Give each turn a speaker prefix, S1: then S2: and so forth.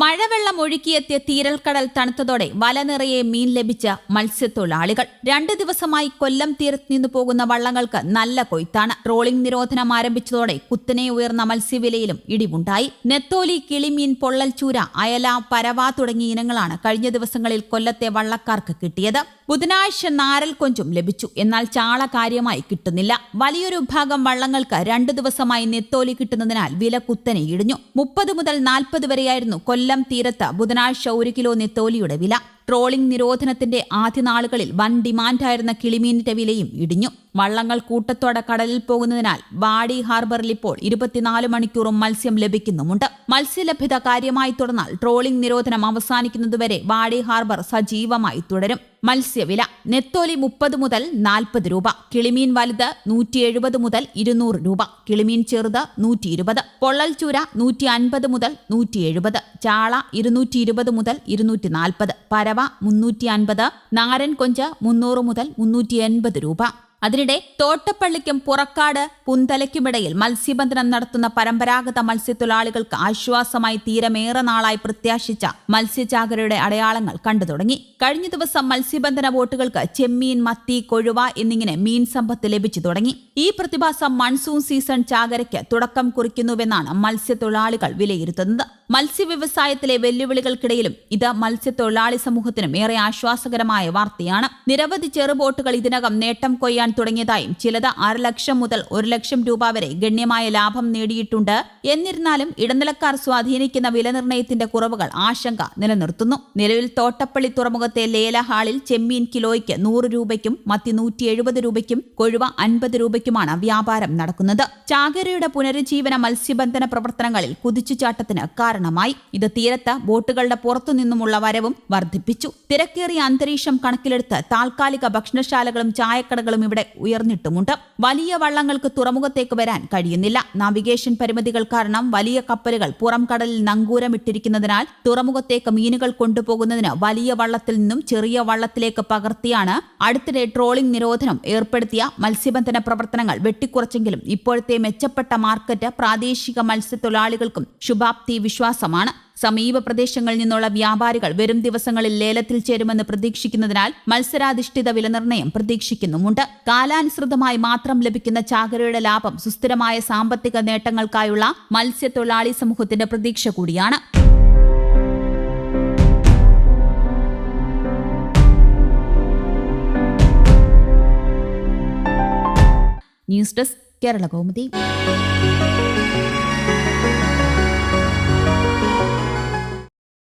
S1: മഴവെള്ളം ഒഴുക്കിയെത്തിയ തീരൽക്കടൽ തണുത്തതോടെ വല നിറയെ മീൻ ലഭിച്ച മത്സ്യത്തൊഴിലാളികൾ. രണ്ടു ദിവസമായി കൊല്ലം തീരത്ത് നിന്ന് പോകുന്ന വള്ളങ്ങൾക്ക് നല്ല കൊയ്ത്താണ്. ട്രോളിംഗ് നിരോധനം ആരംഭിച്ചതോടെ കുത്തനെ ഉയർന്ന മത്സ്യവിലയിലും ഇടിവുണ്ടായി. നെത്തോലി കിളിമീൻ പൊള്ളൽ ചൂര അയല പരവ തുടങ്ങിയ ഇനങ്ങളാണ് കഴിഞ്ഞ ദിവസങ്ങളിൽ കൊല്ലത്തെ വള്ളക്കാർക്ക് കിട്ടിയത്. ബുധനാഴ്ച നാരൽ കൊഞ്ചും ലഭിച്ചു. എന്നാൽ ചാള കാര്യമായി കിട്ടുന്നില്ല. വലിയൊരു ഭാഗം വള്ളങ്ങൾക്ക് രണ്ടു ദിവസമായി നെത്തോലി കിട്ടുന്നതിനാൽ വില കുത്തനെ ഇടിഞ്ഞു. മുപ്പത് മുതൽ നാൽപ്പത് വരെയായിരുന്നു കൊല്ലം തീരത്ത് ബുധനാഴ്ച ഒരു കിലോ നെത്തോലിയുടെ വില ട്രോളിംഗ് നിരോധനത്തിന്റെ ആദ്യ നാളുകളിൽ വൻ ഡിമാൻഡായിരുന്ന കിളിമീനിന്റെ വിലയും ഇടിഞ്ഞു. വള്ളങ്ങൾ കൂട്ടത്തോടെ കടലിൽ പോകുന്നതിനാൽ വാടി ഹാർബറിൽ ഇപ്പോൾ ഇരുപത്തിനാല് മണിക്കൂറും മത്സ്യം ലഭിക്കുന്നുമുണ്ട്. മത്സ്യലഭ്യത കാര്യമായി തുടർന്നാൽ ട്രോളിംഗ് നിരോധനം അവസാനിക്കുന്നതുവരെ വാടി ഹാർബർ സജീവമായി തുടരും. മത്സ്യവില നെത്തോലി മുപ്പത് മുതൽ നാൽപ്പത് രൂപ കിളിമീൻ വലുത് നൂറ്റി എഴുപത് മുതൽ ഇരുന്നൂറ് രൂപ കിളിമീൻ ചെറുത് നൂറ്റി ഇരുപത് പൊള്ളൽ ചൂര നൂറ്റി അൻപത് മുതൽ നൂറ്റി എഴുപത് ചാള ഇരുന്നൂറ്റി ഇരുപത് മുതൽ ഇരുന്നൂറ്റി നാൽപ്പത് പരവ മുന്നൂറ്റി അൻപത് നാരൻ കൊഞ്ച് മുന്നൂറ് മുതൽ മുന്നൂറ്റി എൺപത് രൂപ. അതിനിടെ തോട്ടപ്പള്ളിക്കും പുറക്കാട് പുന്തലയ്ക്കുമിടയിൽ മത്സ്യബന്ധനം നടത്തുന്ന പരമ്പരാഗത മത്സ്യത്തൊഴിലാളികൾക്ക് ആശ്വാസമായി തീരമേറെ നാളായി പ്രത്യാശിച്ച മത്സ്യചാകരയുടെ അടയാളങ്ങൾ കണ്ടു തുടങ്ങി. കഴിഞ്ഞ ദിവസം മത്സ്യബന്ധന ബോട്ടുകൾക്ക് ചെമ്മീൻ മത്തി കൊഴുവ എന്നിങ്ങനെ മീൻ സമ്പത്ത് ലഭിച്ചു തുടങ്ങി. ഈ പ്രതിഭാസം മൺസൂൺ സീസൺ ചാകരയ്ക്ക് തുടക്കം കുറിക്കുന്നുവെന്നാണ് മത്സ്യത്തൊഴിലാളികൾ വിലയിരുത്തുന്നത്. മത്സ്യവ്യവസായത്തിലെ വെല്ലുവിളികൾക്കിടയിലും ഇത് മത്സ്യത്തൊഴിലാളി സമൂഹത്തിനും ഏറെ ആശ്വാസകരമായ വാർത്തയാണ്. നിരവധി ചെറുബോട്ടുകൾ ഇതിനകം നേട്ടം കൊയ്യാൻ തുടങ്ങിയതായും ചിലത് ലക്ഷം മുതൽ ഒരു ലക്ഷം രൂപ വരെ ഗണ്യമായ ലാഭം നേടിയിട്ടുണ്ട്. എന്നിരുന്നാലും ഇടനിലക്കാർ സ്വാധീനിക്കുന്ന വിലനിർണയത്തിന്റെ കുറവുകൾ ആശങ്ക നിലനിർത്തുന്നു. നിലവിൽ തോട്ടപ്പള്ളി തുറമുഖത്തെ ലേല ഹാളിൽ ചെമ്മീൻ കിലോയ്ക്ക് നൂറ് രൂപയ്ക്കും മത്തി നൂറ്റി എഴുപത് രൂപയ്ക്കും കൊഴുവ അൻപത് രൂപയ്ക്കുമാണ് വ്യാപാരം നടക്കുന്നത്. ചാകരയുടെ പുനരുജ്ജീവന മത്സ്യബന്ധന പ്രവർത്തനങ്ങളിൽ കുതിച്ചുചാട്ടത്തിന് കാരണമായി ഇത് തീരത്ത് ബോട്ടുകളുടെ പുറത്തുനിന്നുമുള്ള വരവും വർദ്ധിപ്പിച്ചു. തിരക്കേറിയ അന്തരീക്ഷം കണക്കിലെടുത്ത് താൽക്കാലിക ഭക്ഷണശാലകളും ചായക്കടകളും ഇവിടെ ഉയർന്നിട്ടുമുണ്ട്. വലിയ വള്ളങ്ങൾക്ക് തുറമുഖത്തേക്ക് വരാൻ കഴിയുന്നില്ല. നാവിഗേഷൻ പരിമിതികൾ കാരണം വലിയ കപ്പലുകൾ പുറം കടലിൽ നങ്കൂരമിട്ടിരിക്കുന്നതിനാൽ തുറമുഖത്തേക്ക് മീനുകൾ കൊണ്ടുപോകുന്നതിന് വലിയ വള്ളത്തിൽ നിന്നും ചെറിയ വള്ളത്തിലേക്ക് പകർത്തിയാണ് അടുത്തിടെ ട്രോളിംഗ് നിരോധനം ഏർപ്പെടുത്തിയ മത്സ്യബന്ധന പ്രവർത്തനങ്ങൾ വെട്ടിക്കുറച്ചെങ്കിലും ഇപ്പോഴത്തെ മെച്ചപ്പെട്ട മാർക്കറ്റ് പ്രാദേശിക മത്സ്യത്തൊഴിലാളികൾക്കും ശുഭാപ്തി വിശ്വാസമാണ് സമീപ പ്രദേശങ്ങളിൽ നിന്നുള്ള വ്യാപാരികൾ വരും ദിവസങ്ങളിൽ ലേലത്തിൽ ചേരുമെന്ന് പ്രതീക്ഷിക്കുന്നതിനാൽ മത്സരാധിഷ്ഠിത വിലനിർണയം പ്രതീക്ഷിക്കുന്നുമുണ്ട്. കാലാനുസൃതമായി മാത്രം ലഭിക്കുന്ന ചാകരയുടെ ലാഭം സുസ്ഥിരമായ സാമ്പത്തിക നേട്ടങ്ങൾക്കായുള്ള മത്സ്യത്തൊഴിലാളി സമൂഹത്തിന്റെ പ്രതീക്ഷ കൂടിയാണ്. News desk Kerala Kaumudi.